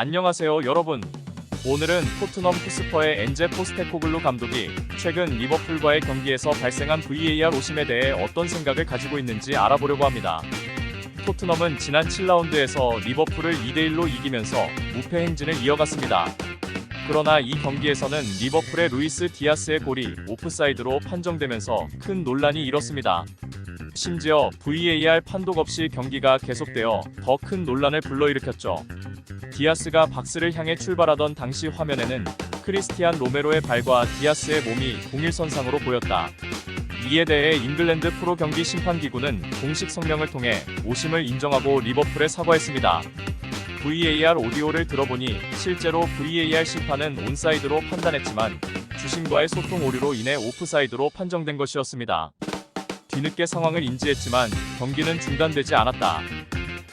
안녕하세요 여러분. 오늘은 토트넘 후스퍼의 엔제 포스테코글루 감독이 최근 리버풀과의 경기에서 발생한 VAR 오심에 대해 어떤 생각을 가지고 있는지 알아보려고 합니다. 토트넘은 지난 7라운드에서 리버풀을 2대1로 이기면서 무패 행진을 이어갔습니다. 그러나 이 경기에서는 리버풀의 루이스 디아스의 골이 오프사이드로 판정되면서 큰 논란이 일었습니다. 심지어 VAR 판독 없이 경기가 계속되어 더 큰 논란을 불러일으켰죠. 디아스가 박스를 향해 출발하던 당시 화면에는 크리스티안 로메로의 발과 디아스의 몸이 동일선상으로 보였다. 이에 대해 잉글랜드 프로 경기 심판 기구는 공식 성명을 통해 오심을 인정하고 리버풀에 사과했습니다. VAR 오디오를 들어보니 실제로 VAR 심판은 온사이드로 판단했지만 주심과의 소통 오류로 인해 오프사이드로 판정된 것이었습니다. 뒤늦게 상황을 인지했지만 경기는 중단되지 않았다.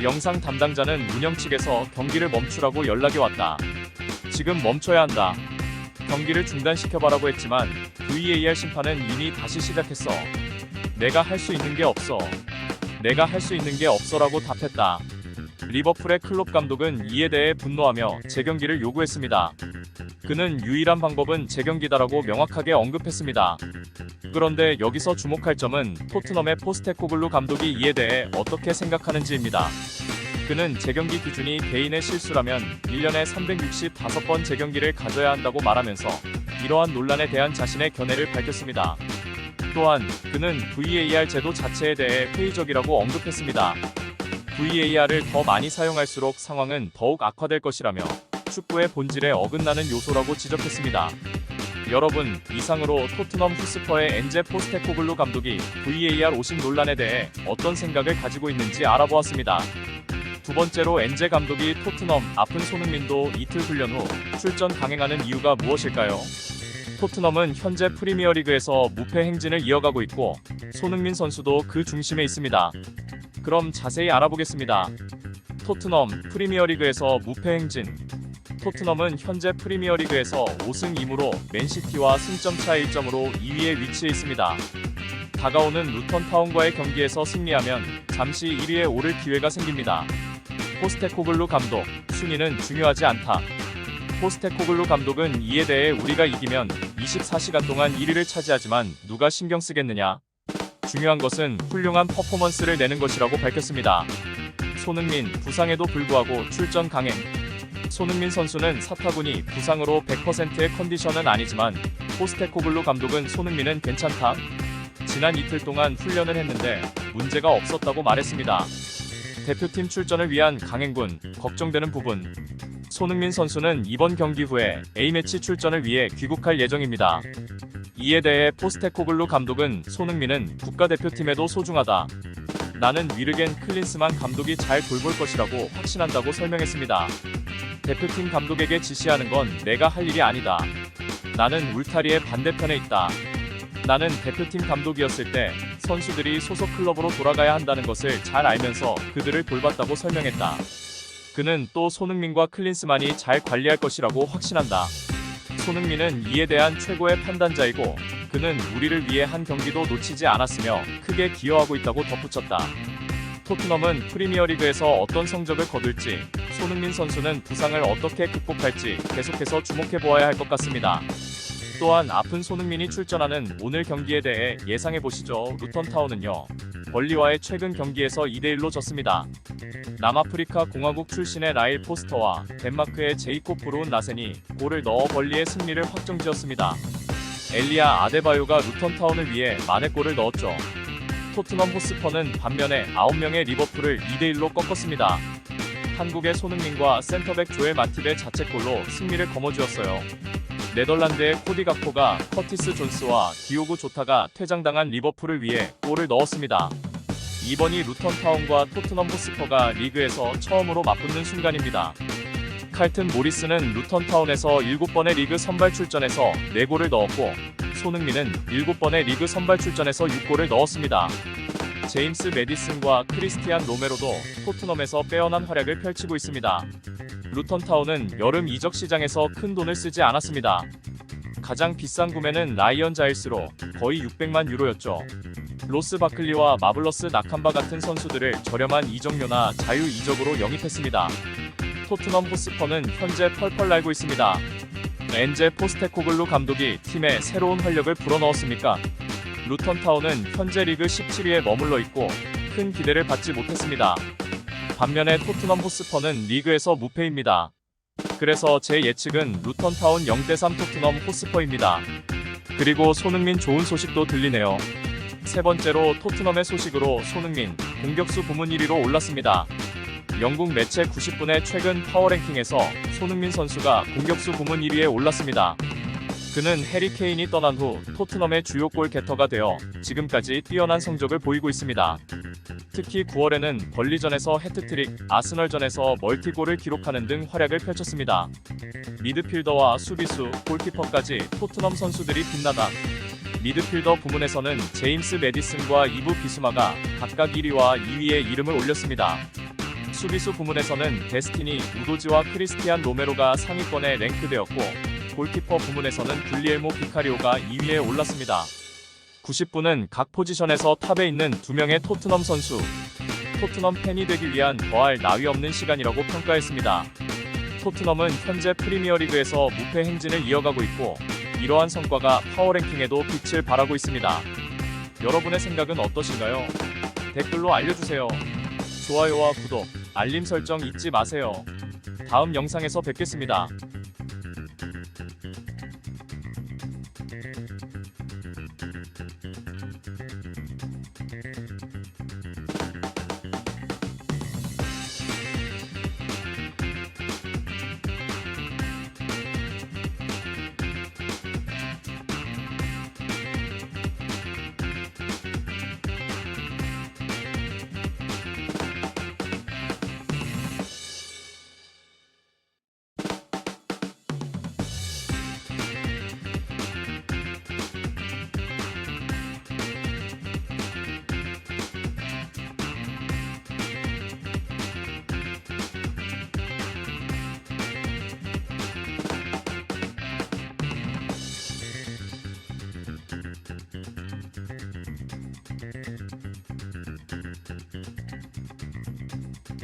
영상 담당자는 운영 측에서 경기를 멈추라고 연락이 왔다. 지금 멈춰야 한다. 경기를 중단시켜봐라고 했지만 VAR 심판은 이미 다시 시작했어. 내가 할 수 있는 게 없어. 내가 할 수 있는 게 없어라고 답했다. 리버풀의 클롭 감독은 이에 대해 분노하며 재경기를 요구했습니다. 그는 유일한 방법은 재경기다라고 명확하게 언급했습니다. 그런데 여기서 주목할 점은 토트넘의 포스테코글루 감독이 이에 대해 어떻게 생각하는지입니다. 그는 재경기 기준이 개인의 실수라면 1년에 365번 재경기를 가져야 한다고 말하면서 이러한 논란에 대한 자신의 견해를 밝혔습니다. 또한 그는 VAR 제도 자체에 대해 회의적이라고 언급했습니다. VAR을 더 많이 사용할수록 상황은 더욱 악화될 것이라며 축구의 본질에 어긋나는 요소라고 지적했습니다. 여러분, 이상으로 토트넘 후스퍼의 엔제 포스테코글루 감독이 VAR 오심 논란에 대해 어떤 생각을 가지고 있는지 알아보았습니다. 두 번째로 엔제 감독이 토트넘 아픈 손흥민도 이틀 훈련 후 출전 강행하는 이유가 무엇일까요? 토트넘은 현재 프리미어리그에서 무패 행진을 이어가고 있고 손흥민 선수도 그 중심에 있습니다. 그럼 자세히 알아보겠습니다. 토트넘 프리미어리그에서 무패 행진 토트넘은 현재 프리미어리그에서 5승 2무로 맨시티와 승점 차 1점으로 2위에 위치해 있습니다. 다가오는 루턴 타운과의 경기에서 승리하면 잠시 1위에 오를 기회가 생깁니다. 포스테코글루 감독, 순위는 중요하지 않다. 포스테코글루 감독은 이에 대해 우리가 이기면 24시간 동안 1위를 차지하지만 누가 신경 쓰겠느냐? 중요한 것은 훌륭한 퍼포먼스를 내는 것이라고 밝혔습니다. 손흥민 부상에도 불구하고 출전 강행. 손흥민 선수는 사타구니 부상으로 100%의 컨디션은 아니지만 포스테코글루 감독은 손흥민은 괜찮다. 지난 이틀 동안 훈련을 했는데 문제가 없었다고 말했습니다. 대표팀 출전을 위한 강행군 걱정되는 부분. 손흥민 선수는 이번 경기 후에 A매치 출전을 위해 귀국할 예정입니다. 이에 대해 포스테코글루 감독은 손흥민은 국가대표팀에도 소중하다. 나는 위르겐 클린스만 감독이 잘 돌볼 것이라고 확신한다고 설명했습니다. 대표팀 감독에게 지시하는 건 내가 할 일이 아니다. 나는 울타리의 반대편에 있다. 나는 대표팀 감독이었을 때 선수들이 소속 클럽으로 돌아가야 한다는 것을 잘 알면서 그들을 돌봤다고 설명했다. 그는 또 손흥민과 클린스만이 잘 관리할 것이라고 확신한다. 손흥민은 이에 대한 최고의 판단자이고 그는 우리를 위해 한 경기도 놓치지 않았으며 크게 기여하고 있다고 덧붙였다. 토트넘은 프리미어리그에서 어떤 성적을 거둘지 손흥민 선수는 부상을 어떻게 극복할지 계속해서 주목해 보아야 할 것 같습니다. 또한 아픈 손흥민이 출전하는 오늘 경기에 대해 예상해 보시죠. 루턴타운은요. 벌리와의 최근 경기에서 2대1로 졌습니다. 남아프리카 공화국 출신의 라일 포스터와 덴마크의 제이콥 브루운 나센이 골을 넣어 벌리의 승리를 확정지었습니다. 엘리아 아데바요가 루턴타운을 위해 만회 골을 넣었죠. 토트넘 호스퍼는 반면에 9명의 리버풀을 2대1로 꺾었습니다. 한국의 손흥민과 센터백 조엘 마팁의 자책골로 승리를 거머쥐었어요. 네덜란드의 코디 가코가 커티스 존스와 디오고 조타가 퇴장당한 리버풀을 위해 골을 넣었습니다. 이번이 루턴 타운과 토트넘 호스퍼가 리그에서 처음으로 맞붙는 순간입니다. 칼튼 모리스는 루턴 타운에서 7번의 리그 선발 출전에서 4골을 넣었고 손흥민은 7번의 리그 선발 출전에서 6골을 넣었습니다. 제임스 메디슨과 크리스티안 로메로도 토트넘에서 빼어난 활약을 펼치고 있습니다. 루턴타운은 여름 이적 시장에서 큰 돈을 쓰지 않았습니다. 가장 비싼 구매는 라이언 자일스로 거의 600만 유로였죠. 로스 바클리와 마블러스 나캄바 같은 선수들을 저렴한 이적료나 자유 이적으로 영입했습니다. 토트넘 호스퍼는 현재 펄펄 날고 있습니다. 엔제 포스테코글루 감독이 팀에 새로운 활력을 불어넣었습니까? 루턴타운은 현재 리그 17위에 머물러 있고 큰 기대를 받지 못했습니다. 반면에 토트넘 호스퍼는 리그에서 무패입니다. 그래서 제 예측은 루턴타운 0대3 토트넘 호스퍼입니다. 그리고 손흥민 좋은 소식도 들리네요. 세 번째로 토트넘의 소식으로 손흥민 공격수 부문 1위로 올랐습니다. 영국 매체 90분의 최근 파워랭킹에서 손흥민 선수가 공격수 부문 1위에 올랐습니다. 그는 해리 케인이 떠난 후 토트넘의 주요 골 게터가 되어 지금까지 뛰어난 성적을 보이고 있습니다. 특히 9월에는 벌리전에서 해트트릭, 아스널전에서 멀티골을 기록하는 등 활약을 펼쳤습니다. 미드필더와 수비수, 골키퍼까지 토트넘 선수들이 빛나다. 미드필더 부문에서는 제임스 메디슨과 이브 비수마가 각각 1위와 2위에 이름을 올렸습니다. 수비수 부문에서는 데스티니, 우도지와 크리스티안 로메로가 상위권에 랭크되었고 골키퍼 부문에서는 줄리엘모 피카리오가 2위에 올랐습니다. 90분은 각 포지션에서 탑에 있는 두 명의 토트넘 선수. 토트넘 팬이 되기 위한 더할 나위 없는 시간이라고 평가했습니다. 토트넘은 현재 프리미어리그에서 무패 행진을 이어가고 있고 이러한 성과가 파워랭킹에도 빛을 발하고 있습니다. 여러분의 생각은 어떠신가요? 댓글로 알려주세요. 좋아요와 구독, 알림 설정 잊지 마세요. 다음 영상에서 뵙겠습니다.